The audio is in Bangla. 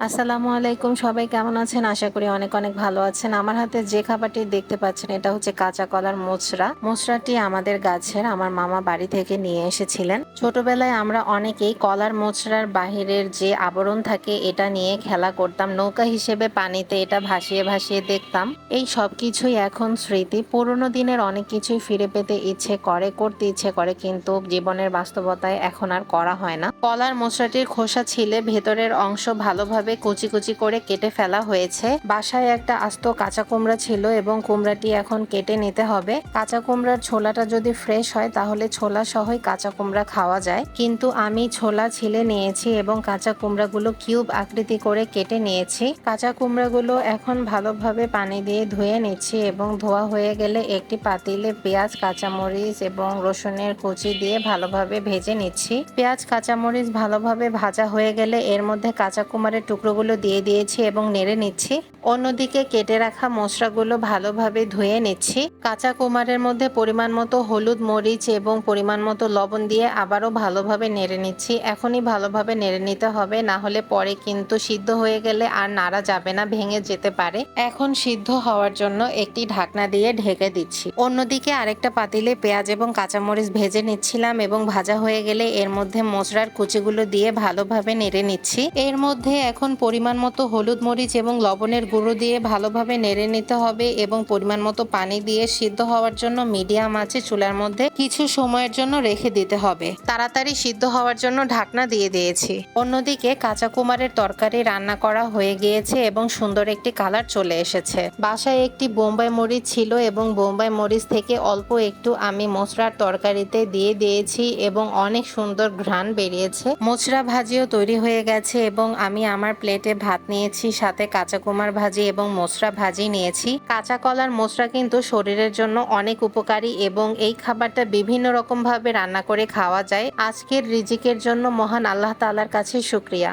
আসসালামু আলাইকুম, সবাই কেমন আছেন? আশা করি অনেক অনেক ভালো আছেন। আমার হাতে যে খাবারটি দেখতে পাচ্ছেন, এটা হচ্ছে কাঁচা কলার মোচরা মোচরাটি আমাদের গাছের, আমার মামা বাড়ি থেকে নিয়ে এসেছিলেন। ছোটবেলায় আমরা অনেকেই কলার মোচরার বাহিরের যে আবরণ থাকে, এটা নিয়ে খেলা করতাম। নৌকা হিসেবে পানিতে এটা ভাসিয়ে ভাসিয়ে দেখতাম। এই সব কিছুই এখন স্মৃতি। পুরনো দিনের অনেক কিছুই ফিরে পেতে ইচ্ছে করে, করতে ইচ্ছে করে, কিন্তু জীবনের বাস্তবতায় এখন আর করা হয় না। কলার মোচরাটির খোসা ছিলে, ভেতরের অংশ ভালোভাবে কুচি কুচি করে কেটে ফেলা হয়েছে, বাসায় একটা আস্ত কাঁচা কুমড়া ছিল এবং কুমড়াটি এখন কেটে নিতে হবে। কাঁচা কুমড়ার ছোলাটা যদি ফ্রেশ হয়, তাহলে ছোলা সহই কাঁচা কুমড়া খাওয়া যায়। কিন্তু আমি ছোলা ছিলে নিয়েছি এবং কাঁচা কুমড়াগুলো কিউব আকৃতি করে কেটে নিয়েছি। কাঁচা কুমড়াগুলো এখন ভালোভাবে পানি দিয়ে ধুয়ে নিচ্ছি এবং ধোয়া হয়ে গেলে একটি পাতিলে পেঁয়াজ, কাঁচামরিচ এবং রসুনের কুচি দিয়ে ভালোভাবে ভেজে নিচ্ছি। পেঁয়াজ, কাঁচামরিচ ভালোভাবে ভাজা হয়ে গেলে এর মধ্যে কাঁচা কুমারের টুকরোগুলো দিয়ে দিয়েছি এবং নেড়ে নিচ্ছি। অন্যদিকে কেটে রাখা মশলাগুলো ভালোভাবে ধুয়ে নিচ্ছি। কাঁচা কুমারের মধ্যে পরিমাণ মতো হলুদ মরিচ এবং পরিমাণ মতো লবণ দিয়ে আবারও ভালোভাবে নেড়ে নিচ্ছি। এখনই ভালোভাবে নেড়ে নিতে হবে, না হলে পরে কিন্তু সিদ্ধ হয়ে গেলে আর নাড়া যাবে না, ভেঙে যেতে পারে। এখন সিদ্ধ হওয়ার জন্য একটি ঢাকনা দিয়ে ঢেকে দিচ্ছি। অন্যদিকে আরেকটা পাতিলে পেঁয়াজ এবং কাঁচামরিচ ভেজে নিচ্ছিলাম এবং ভাজা হয়ে গেলে এর মধ্যে মশলার কুচিগুলো দিয়ে ভালোভাবে নেড়ে নিচ্ছি। এর মধ্যে এখন পরিমাণ মতো হলুদ মরিচ এবং লবণের গুঁড়ো দিয়ে ভালোভাবে নেড়ে নিতে হবে এবং পরিমাণ মতো পানি দিয়ে সিদ্ধ হওয়ার জন্য মিডিয়াম আছে চুলার মধ্যে কিছু সময়ের জন্য রেখে দিতে হবে। তাড়াতাড়ি সিদ্ধ হওয়ার জন্য ঢাকনা দিয়ে দিয়েছি। অন্যদিকে কাঁচা কুমারের তরকারি রান্না করা হয়ে গিয়েছে এবং সুন্দর একটি কালার চলে এসেছে। বাসায় একটি বোম্বাই মরিচ ছিল এবং বোম্বাই মরিচ থেকে অল্প একটু আমি মশলার তরকারিতে দিয়ে দিয়েছি এবং অনেক সুন্দর ঘ্রাণ বেরিয়েছে। মোচড়া ভাজিও তৈরি হয়ে গেছে এবং আমি আমার প্লেটে ভাত নিয়েছি, সাথে কাঁচা কুমার ভাজি এবং মোচড়া ভাজি নিয়েছি। কাঁচা কলার মোচড়া কিন্তু শরীরের জন্য অনেক উপকারী এবং এই খাবারটা বিভিন্ন রকম ভাবে রান্না করে খাওয়া যায়। আজকের রিজিকের জন্য মহান আল্লাহ তালার কাছে শুক্রিয়া।